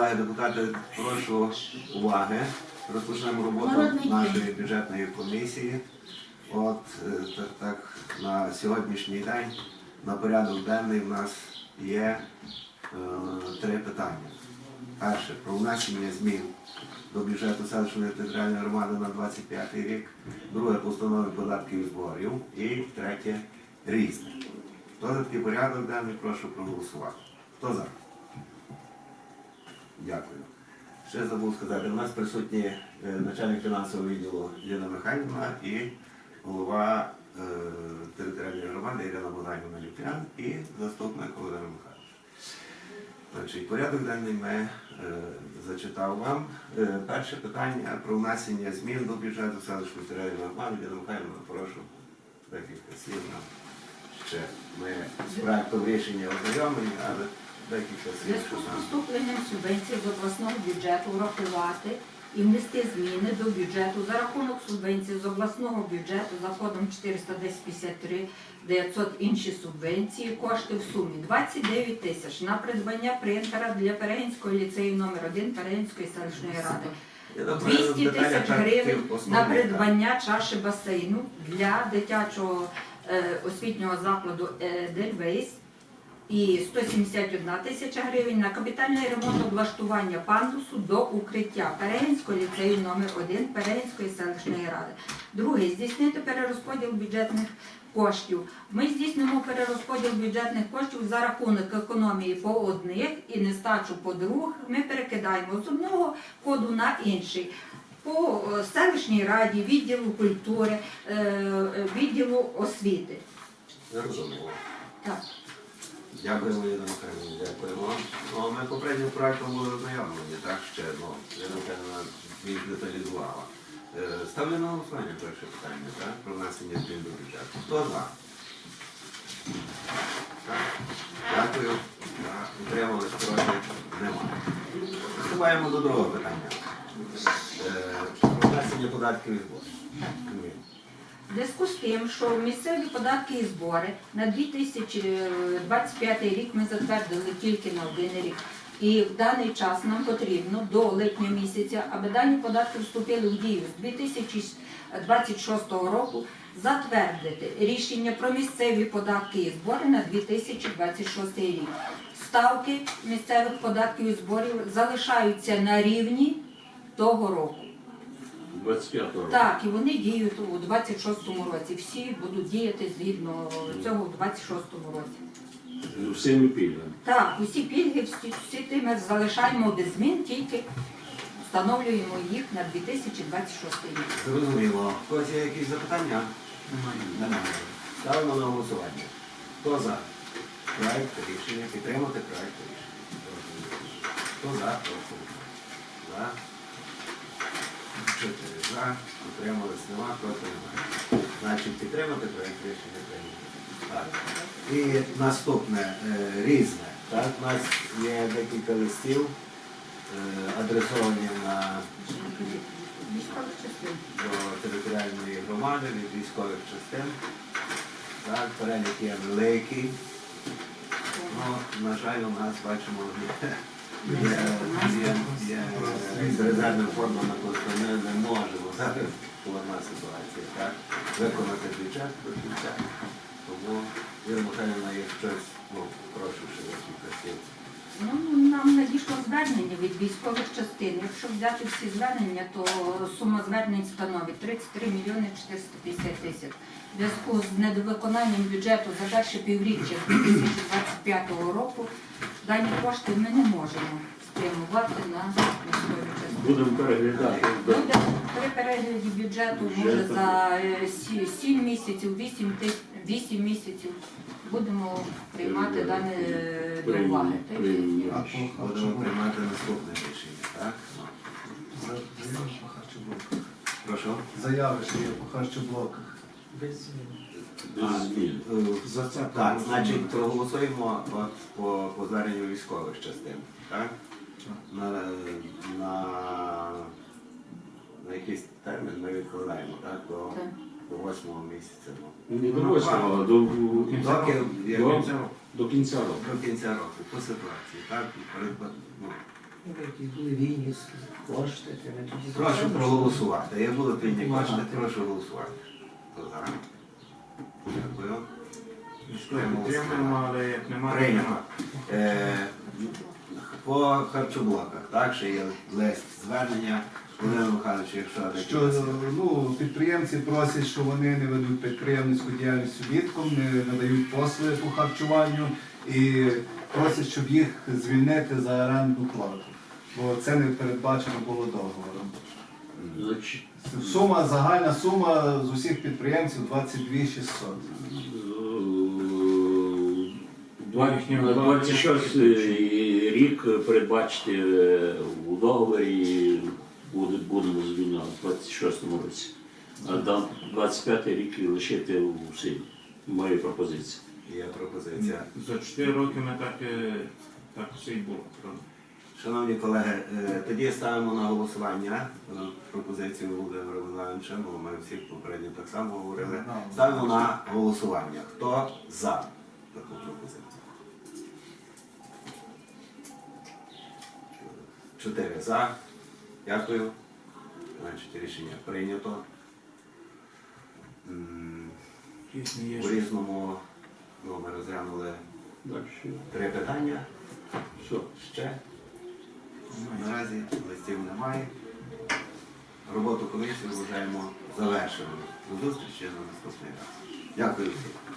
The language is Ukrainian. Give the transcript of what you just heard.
колеги депутати, прошу уваги. Розпочнемо роботу нашої бюджетної комісії. От е, так, так на сьогоднішній день на порядок денний в нас є е, три питання. Перше про внесення змін до бюджету селищної територіальної громади на 25 рік, друге постанови податків і зборів і третє різне. Хто за такий порядок денний, прошу проголосувати. Хто за? Дякую. Ще забув сказати, у нас присутні е, начальник фінансового відділу Ірина Михайлівна і голова е, територіальної громади Ірина Богданівна Люпян і заступник Володимир Михайлович. Значить, порядок денний ми е, зачитав вам. Е, перше питання про внесення змін до бюджету селищної територіальної громади. Ірина Михайлівна, прошу декілька слів нам ще. Ми з проектом рішення ознайомлені, але зв'язку з поступленням субвенцій з обласного бюджету врахувати і внести зміни до бюджету за рахунок субвенцій з обласного бюджету за кодом 41053 900 інші субвенції, кошти в сумі 29 тисяч на придбання принтера для Перегінського ліцею номер 1 Перегінської селищної ради. 200 тисяч гривень на придбання чаші басейну для дитячого е, освітнього закладу Дельвейс і 171 тисяча гривень на капітальний ремонт облаштування пандусу до укриття Перегінського ліцею номер 1 Перегінської селищної ради. Друге, здійснити перерозподіл бюджетних коштів. Ми здійснимо перерозподіл бюджетних коштів за рахунок економії по одних і нестачу по других. Ми перекидаємо з одного коду на інший. По е, селищній раді, відділу культури, е, е, відділу освіти. Зрозуміло. Так. Дякуємо, Ірина Михайлівна, дякуємо. Ну, ми попереднім проектом були ознайомлені, так ще ну, Ірина Михайлівна більш деталізувала. Е, Ставлю на голосування перше питання, так? Про внесення змін до бюджету. Хто за? Так. Дякую. Так. Утримались проти? Немає. Приступаємо до другого питання. Е, Про внесення податків і зборів. Зв'язку з тим, що місцеві податки і збори на 2025 рік ми затвердили тільки на один рік. І в даний час нам потрібно до липня місяця, аби дані податки вступили в дію з 2026 року, затвердити рішення про місцеві податки і збори на 2026 рік. Ставки місцевих податків і зборів залишаються на рівні того року. 25-го року. Так, і вони діють у 26-му році. Всі будуть діяти згідно цього в 26-му році. З усіми пільгами. Так, усі пільги, всі, всі ті ми залишаємо без змін, тільки встановлюємо їх на 2026 рік. Зрозуміло. У когось є якісь запитання? Немає. Ставимо на голосування. Хто за? Проект рішення. Підтримати проект рішення. Хто за? Прошу. За. Чотири за. Утримались нема, проти немає. Значить, підтримати проект рішення прийнято. Так. І наступне е, різне. Так, у нас є декілька листів, е, адресовані на Військових частин. до територіальної громади від військових частин. Так, перелік є великий. Ну, на жаль, у нас бачимо, є, є, є резервним фондом на ми не можемо зараз складна ситуація, так, виконати бюджет до кінця. Тому, Віра Михайлівна, є щось, ну, прошу ще декілька слів. Ну, нам надійшло звернення від військових частин. Якщо взяти всі звернення, то сума звернень становить 33 мільйони 450 тисяч. В зв'язку з недовиконанням бюджету за перше півріччя 2025 року дані кошти ми не можемо спрямувати на військові частини. Будемо переглядати. Буде при перегляді бюджету може за 7 місяців, 8, 8 місяців будемо приймати дане е, до уваги. Та й Приймемо. А Будемо приймати наступне рішення, так? Заяви по харчоблоках. Прошу. Заяви, що є по харчоблоках. Без змін. Е, За це так, значить, проголосуємо от по, по зверненню військових частин, так? На, на, на якийсь термін ми відкладаємо, так? До, до 8 місяця. Ну. Не до восьмого, а до, Доки, до, кінця року. до кінця року. До кінця року, по ситуації, так? І перед, ну, Які були вільні кошти, то ми тоді Прошу зробимо, проголосувати. Будуть вільні Можна. кошти, прошу голосувати. Хто за? Дякую. Підтримуємо, але як немає, Прийнято. Е, По харчоблоках, так, ще є лист звернення. Володимир Михайлович, якщо Що ну, підприємці просять, що вони не ведуть підприємницьку діяльність влітком, не надають послуги по харчуванню і просять, щоб їх звільнити за оренду плату. Бо це не передбачено було договором. Сума, загальна сума з усіх підприємців 22 600. Два- 26 рік передбачити е, у договорі будемо звільняти в 26 році. А да- 25 рік лишити у силі. Моя пропозиція. є пропозиція. За 4 роки ми так, е, так все і було. Шановні колеги, е, тоді ставимо на голосування е, пропозицію Володимира Михайловича, бо ми всі попередньо так само говорили. Ставимо на голосування. Хто за таку пропозицію? Чотири за. Дякую. Значить, рішення прийнято. У різному ну, ми розглянули три питання. Все. Ще наразі листів немає. Роботу комісії вважаємо завершеною. До зустрічі на наступний раз. Дякую всім.